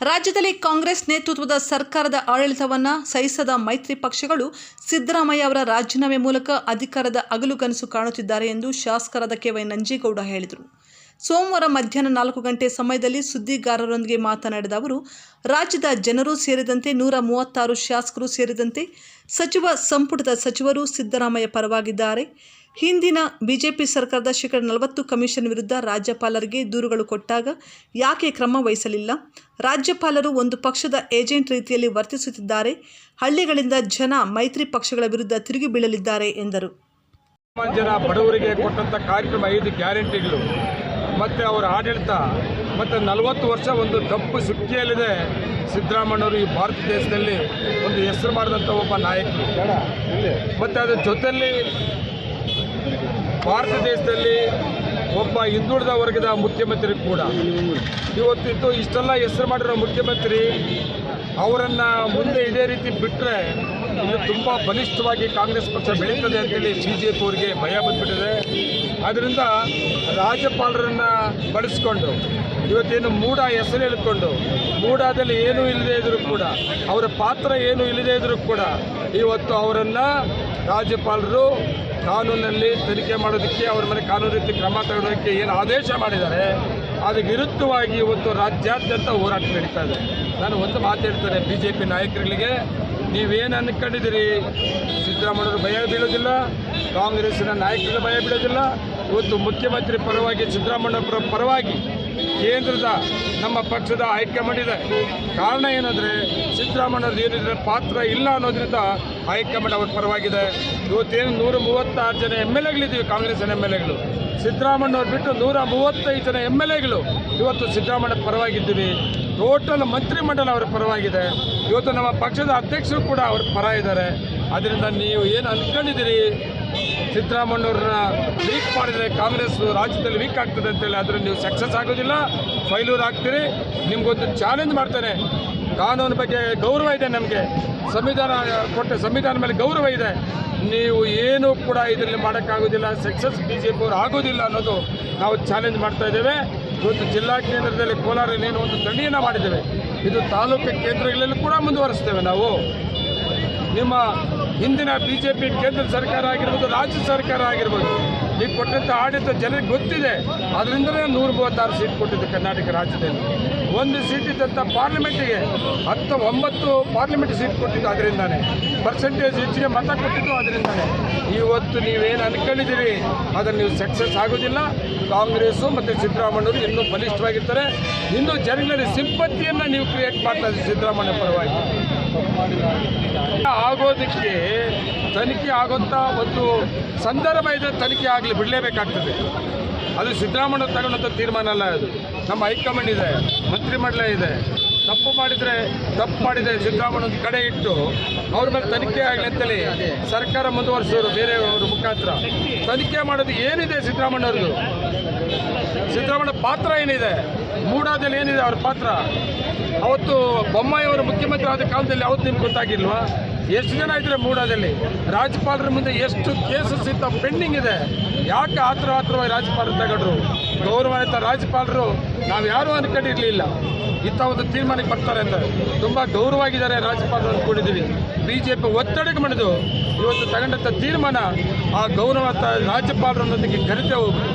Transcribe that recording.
ರಾಜ್ಯದಲ್ಲಿ ಕಾಂಗ್ರೆಸ್ ನೇತೃತ್ವದ ಸರ್ಕಾರದ ಆಡಳಿತವನ್ನು ಸಹಿಸದ ಮೈತ್ರಿ ಪಕ್ಷಗಳು ಸಿದ್ದರಾಮಯ್ಯ ಅವರ ರಾಜೀನಾಮೆ ಮೂಲಕ ಅಧಿಕಾರದ ಅಗಲುಗನಸು ಕಾಣುತ್ತಿದ್ದಾರೆ ಎಂದು ಶಾಸಕರಾದ ಕೆವೈ ನಂಜೇಗೌಡ ಹೇಳಿದರು. ಸೋಮವಾರ ಮಧ್ಯಾಹ್ನ ನಾಲ್ಕು ಗಂಟೆ ಸಮಯದಲ್ಲಿ ಸುದ್ದಿಗಾರರೊಂದಿಗೆ ಮಾತನಾಡಿದ ಅವರು, ರಾಜ್ಯದ ಜನರು ಸೇರಿದಂತೆ ನೂರ ಮೂವತ್ತಾರು ಶಾಸಕರು ಸೇರಿದಂತೆ ಸಚಿವ, ಸಂಪುಟದ ಸಚಿವರು ಸಿದ್ದರಾಮಯ್ಯ ಪರವಾಗಿದ್ದಾರೆ. ಹಿಂದಿನ ಬಿಜೆಪಿ ಸರ್ಕಾರದ ಶೇಕಡ ನಲವತ್ತು ಕಮಿಷನ್ ವಿರುದ್ಧ ರಾಜ್ಯಪಾಲರಿಗೆ ದೂರುಗಳು ಕೊಟ್ಟಾಗ ಯಾಕೆ ಕ್ರಮ ವಹಿಸಲಿಲ್ಲ? ರಾಜ್ಯಪಾಲರು ಒಂದು ಪಕ್ಷದ ಏಜೆಂಟ್ ರೀತಿಯಲ್ಲಿ ವರ್ತಿಸುತ್ತಿದ್ದಾರೆ. ಹಳ್ಳಿಗಳಿಂದ ಜನ ಮೈತ್ರಿ ಪಕ್ಷಗಳ ವಿರುದ್ಧ ತಿರುಗಿ ಬೀಳಲಿದ್ದಾರೆ ಎಂದರು. ಜನ ಬಡವರಿಗೆ ಕೊಟ್ಟಂಥ ಕಾರ್ಯಕ್ರಮ ಐದು ಗ್ಯಾರಂಟಿಗಳು. ಮತ್ತು ಅವರ ಆಡಳಿತ ಮತ್ತು ನಲವತ್ತು ವರ್ಷ ಒಂದು ಕಪ್ಪು ಸುಕ್ಕಿಯಲ್ಲಿದೆ ಸಿದ್ದರಾಮಣ್ಣವರು ಈ ಭಾರತ ದೇಶದಲ್ಲಿ ಒಂದು ಹೆಸರು ಮಾಡಿದಂಥ ಒಬ್ಬ ನಾಯಕರು. ಮತ್ತು ಅದರ ಜೊತೆಯಲ್ಲಿ ಭಾರತ ದೇಶದಲ್ಲಿ ಒಬ್ಬ ಹಿಂದುಳಿದ ವರ್ಗದ ಮುಖ್ಯಮಂತ್ರಿ ಕೂಡ. ಇವತ್ತಿತ್ತು ಇಷ್ಟೆಲ್ಲ ಹೆಸರು ಮಾಡಿರೋ ಮುಖ್ಯಮಂತ್ರಿ, ಅವರನ್ನು ಮುಂದೆ ಇದೇ ರೀತಿ ಬಿಟ್ಟರೆ ಇದು ತುಂಬ ಬಲಿಷ್ಠವಾಗಿ ಕಾಂಗ್ರೆಸ್ ಪಕ್ಷ ಬೆಳೀತದೆ ಅಂತೇಳಿ ಬಿ ಜೆ ಪಿ ಅವರಿಗೆ ಭಯ ಬಂದ್ಬಿಟ್ಟಿದೆ. ಆದ್ದರಿಂದ ರಾಜ್ಯಪಾಲರನ್ನು ಬಳಸ್ಕೊಂಡು, ಇವತ್ತೇನು ಮೂಡ ಹೆಸರು ಹೇಳಿಕೊಂಡು ಮೂಡಾದಲ್ಲಿ ಏನೂ ಇಲ್ಲದೇ ಇದ್ರೂ ಕೂಡ, ಅವರ ಪಾತ್ರ ಏನೂ ಇಲ್ಲದೇ ಇದ್ರೂ ಕೂಡ ಇವತ್ತು ಅವರನ್ನು ರಾಜ್ಯಪಾಲರು ಕಾನೂನಲ್ಲಿ ತನಿಖೆ ಮಾಡೋದಕ್ಕೆ ಅವರ ಮೇಲೆ ಕಾನೂನು ರೀತಿ ಕ್ರಮ ತಗೊಳ್ಳೋದಕ್ಕೆ ಏನು ಆದೇಶ ಮಾಡಿದ್ದಾರೆ ಅದಕ್ಕೆ ವಿರುದ್ಧವಾಗಿ ಇವತ್ತು ರಾಜ್ಯಾದ್ಯಂತ ಹೋರಾಟ ನಡೀತಾ ಇದೆ. ನಾನು ಒಂದು ಮಾತಾಡ್ತೇನೆ ಬಿ ಜೆ ಪಿ ನಾಯಕರುಗಳಿಗೆ, ನೀವೇನು ಅಂದ್ಕೊಂಡಿದ್ದೀರಿ ಸಿದ್ದರಾಮಯ್ಯವರು ಭಯ ಬೀಳೋದಿಲ್ಲ, ಕಾಂಗ್ರೆಸ್ಸಿನ ನಾಯಕರು ಭಯ ಬೀಳೋದಿಲ್ಲ, ಇವತ್ತು ಮುಖ್ಯಮಂತ್ರಿ ಪರವಾಗಿ, ಸಿದ್ದರಾಮಯ್ಯವರ ಪರವಾಗಿ ಕೇಂದ್ರದ ನಮ್ಮ ಪಕ್ಷದ ಹೈಕಮಾಂಡ್ ಇದೆ. ಕಾರಣ ಏನಂದರೆ, ಸಿದ್ದರಾಮಯ್ಯವ್ರದ್ದು ಏನಿದ್ರೆ ಪಾತ್ರ ಇಲ್ಲ ಅನ್ನೋದ್ರಿಂದ ಹೈಕಮಾಂಡ್ ಅವ್ರ ಪರವಾಗಿದೆ. ಇವತ್ತೇನು ನೂರ ಮೂವತ್ತಾರು ಜನ ಎಂ ಎಲ್ ಎಗಳಿದ್ದೀವಿ ಕಾಂಗ್ರೆಸ್ಸಿನ ಎಂ ಎಲ್ ಎಗಳು. ಸಿದ್ದರಾಮಯ್ಯವ್ರು ಬಿಟ್ಟು ನೂರ ಮೂವತ್ತೈದು ಜನ ಎಂ ಎಲ್ ಎಗಳು ಇವತ್ತು ಸಿದ್ದರಾಮಯ್ಯ ಪರವಾಗಿದ್ದೀವಿ. ಟೋಟಲ್ ಮಂತ್ರಿಮಂಡಲ ಅವ್ರ ಪರವಾಗಿದೆ. ಇವತ್ತು ನಮ್ಮ ಪಕ್ಷದ ಅಧ್ಯಕ್ಷರು ಕೂಡ ಅವ್ರ ಪರ ಇದ್ದಾರೆ. ಅದರಿಂದ ನೀವು ಏನು ಅಂದ್ಕೊಂಡಿದ್ದೀರಿ ಸಿದ್ದರಾಮಣ್ಣವ್ರನ್ನ ವೀಕ್ ಮಾಡಿದರೆ ಕಾಂಗ್ರೆಸ್ ರಾಜ್ಯದಲ್ಲಿ ವೀಕ್ ಆಗ್ತದೆ ಅಂತೇಳಿ ಆದರೆ ನೀವು ಸಕ್ಸಸ್ ಆಗೋದಿಲ್ಲ. ಫೈಲೂರ್ ಆಗ್ತೀರಿ. ನಿಮ್ಗೊಂದು ಚಾಲೆಂಜ್ ಮಾಡ್ತೇನೆ. ಕಾನೂನು ಬಗ್ಗೆ ಗೌರವ ಇದೆ ನಮಗೆ. ಸಂವಿಧಾನ ಕೊಟ್ಟ ಸಂವಿಧಾನ ಮೇಲೆ ಗೌರವ ಇದೆ. ನೀವು ಏನು ಕೂಡ ಇದರಲ್ಲಿ ಮಾಡೋಕ್ಕಾಗೋದಿಲ್ಲ, ಸಕ್ಸಸ್ ಬಿ ಜೆ ಪಿ ಅವರು ಆಗೋದಿಲ್ಲ ಅನ್ನೋದು ನಾವು ಚಾಲೆಂಜ್ ಮಾಡ್ತಾ ಇದ್ದೇವೆ. ಇವತ್ತು ಜಿಲ್ಲಾ ಕೇಂದ್ರದಲ್ಲಿ ಕೋಲಾರಲ್ಲಿ ಏನು ಒಂದು ದಂಡಿಯನ್ನು ಮಾಡಿದ್ದೇವೆ. ಇದು ತಾಲೂಕು ಕೇಂದ್ರಗಳಲ್ಲಿ ಕೂಡ ಮುಂದುವರಿಸ್ತೇವೆ ನಾವು. ನಿಮ್ಮ ಹಿಂದಿನ ಬಿ ಜೆ ಪಿ ಕೇಂದ್ರ ಸರ್ಕಾರ ಆಗಿರ್ಬೋದು, ರಾಜ್ಯ ಸರ್ಕಾರ ಆಗಿರ್ಬೋದು ನೀವು ಕೊಟ್ಟಂಥ ಆಡಳಿತ ಜನರಿಗೆ ಗೊತ್ತಿದೆ. ಅದರಿಂದಲೇ ನೂರ ಮೂವತ್ತಾರು ಸೀಟ್ ಕೊಟ್ಟಿದ್ದು ಕರ್ನಾಟಕ ರಾಜ್ಯದಲ್ಲಿ. ಒಂದು ಸೀಟ್ ಇದ್ದಂಥ ಪಾರ್ಲಿಮೆಂಟಿಗೆ ಹತ್ತು, ಒಂಬತ್ತು ಪಾರ್ಲಿಮೆಂಟ್ ಸೀಟ್ ಕೊಟ್ಟಿದ್ದು ಅದರಿಂದಾನೆ ಪರ್ಸೆಂಟೇಜ್ ಹೆಚ್ಚಿಗೆ ಮತ ಕೊಟ್ಟಿದ್ದು ಅದರಿಂದಾನೆ ಇವತ್ತು ನೀವೇನು ಅಂದ್ಕೊಂಡಿದ್ದೀರಿ ಅದನ್ನು ನೀವು ಸಕ್ಸಸ್ ಆಗೋದಿಲ್ಲ. ಕಾಂಗ್ರೆಸ್ಸು ಮತ್ತು ಸಿದ್ದರಾಮಯ್ಯವರು ಇನ್ನೂ ಬಲಿಷ್ಠವಾಗಿರ್ತಾರೆ. ಇನ್ನೂ ಜನಗಳಲ್ಲಿ ಸಿಂಪತಿಯನ್ನು ನೀವು ಕ್ರಿಯೇಟ್ ಮಾಡ್ತಾ ಇದ್ದೀರಿ ಸಿದ್ದರಾಮಯ್ಯ ಪರವಾಗಿ. ಆಗೋದಕ್ಕೆ ತನಿಖೆ ಆಗೋಂಥ ಒಂದು ಸಂದರ್ಭ ಇದೆ ತನಿಖೆ ಆಗಲಿ, ಬಿಡಲೇಬೇಕಾಗ್ತದೆ. ಅದು ಸಿದ್ದರಾಮಯ್ಯ ತಗೊಂಡಂಥ ತೀರ್ಮಾನ ಅಲ್ಲ ಅದು. ನಮ್ಮ ಹೈಕಮಾಂಡ್ ಇದೆ, ಮಂತ್ರಿಮಂಡಲ ಇದೆ. ತಪ್ಪು ಮಾಡಿದರೆ ತಪ್ಪು ಮಾಡಿದರೆ ಸಿದ್ದರಾಮಯ್ಯ ಕಡೆ ಇಟ್ಟು ಅವ್ರ ಮೇಲೆ ತನಿಖೆ ಆಗಲಿ ಅಂತೇಳಿ ಸರ್ಕಾರ ಮುಂದುವರಿಸೋರು ಬೇರೆಯವ್ರ ಮುಖಾಂತರ. ತನಿಖೆ ಮಾಡೋದು ಏನಿದೆ ಸಿದ್ದರಾಮಯ್ಯವ್ರದ್ದು ಸಿದ್ದರಾಮಯ್ಯ ಪಾತ್ರ ಏನಿದೆ? ಮೂಡಾದಲ್ಲಿ ಏನಿದೆ ಅವ್ರ ಪಾತ್ರ? ಅವತ್ತು ಬೊಮ್ಮಾಯಿಯವರು ಮುಖ್ಯಮಂತ್ರಿ ಆದ ಕಾಲದಲ್ಲಿ ಅವತ್ತು ನಿಮ್ಗೆ ಗೊತ್ತಾಗಿಲ್ವಾ? ಎಷ್ಟು ಜನ ಇದ್ರೆ ಮೂಡಾದಲ್ಲಿ? ರಾಜ್ಯಪಾಲರ ಮುಂದೆ ಎಷ್ಟು ಕೇಸಸ್ ಇತ್ತ ಪೆಂಡಿಂಗ್ ಇದೆ. ಯಾಕೆ ಆತರ ಆತರವಾಗಿ ರಾಜ್ಯಪಾಲರು ತಗೊಂಡ್ರು? ಗೌರವಾನ್ವಿತ ರಾಜ್ಯಪಾಲರು, ನಾವು ಯಾರೂ ಅನ್ಕೊಂಡಿರ್ಲಿಲ್ಲ. ಇಂಥ ಒಂದು ತೀರ್ಮಾನಕ್ಕೆ ಬರ್ತಾರೆ ಅಂತ. ತುಂಬ ಗೌರವಾಗಿದ್ದಾರೆ ರಾಜ್ಯಪಾಲರು ಅಂದ್ಕೊಂಡಿದ್ದೀವಿ ಬಿ ಜೆ ಪಿ ಒತ್ತಡಕ್ಕೆ ಮಣಿದು ಇವತ್ತು ತಗೊಂಡಂಥ ತೀರ್ಮಾನ ಆ ಗೌರವ ರಾಜ್ಯಪಾಲರೊಂದಿಗೆ ಕರಿತೇ ಹೋಗ್ಬೇಕು